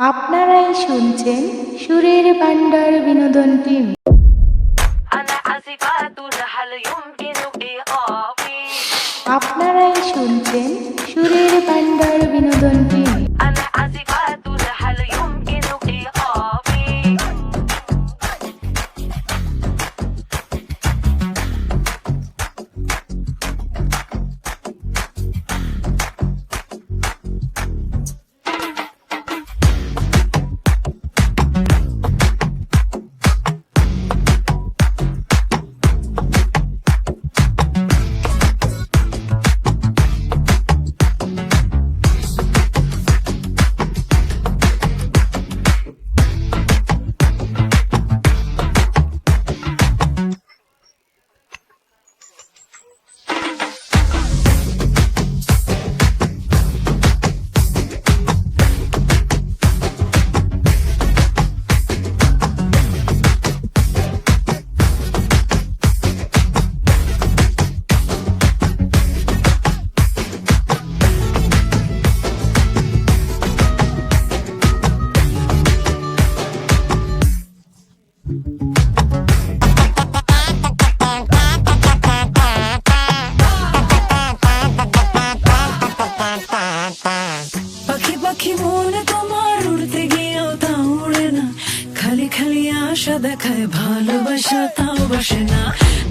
আপনারাই শুনছেন সুরের ভান্ডার বিনোদন টিম। আপনারাই শুনছেন সুরের পাখি পাখি মনে তোমার উড়তে গিয়েও তা উড়ে না। খালি খালি আশা দেখায় ভালোবাসা তাও বসে না।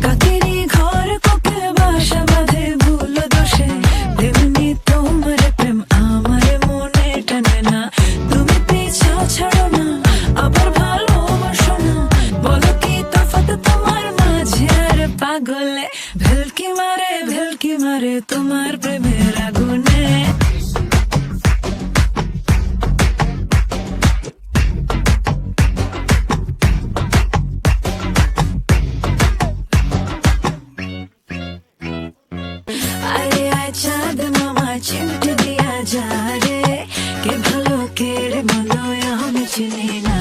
কাকেরি ঘর কোকে বাসা বাঁধে ভুল দোষে। তেমনি তোমার প্রেম আমার মনে টানে না। তুমি পিছাও ছাড়ো না, আবার ভালোবাসো না। বলো কি তফাত তোমার মাঝে? আর পাগলে, ভেলকি মারে ভেলকি মারে তোমার প্রেমের আগুনে। I'll see you later.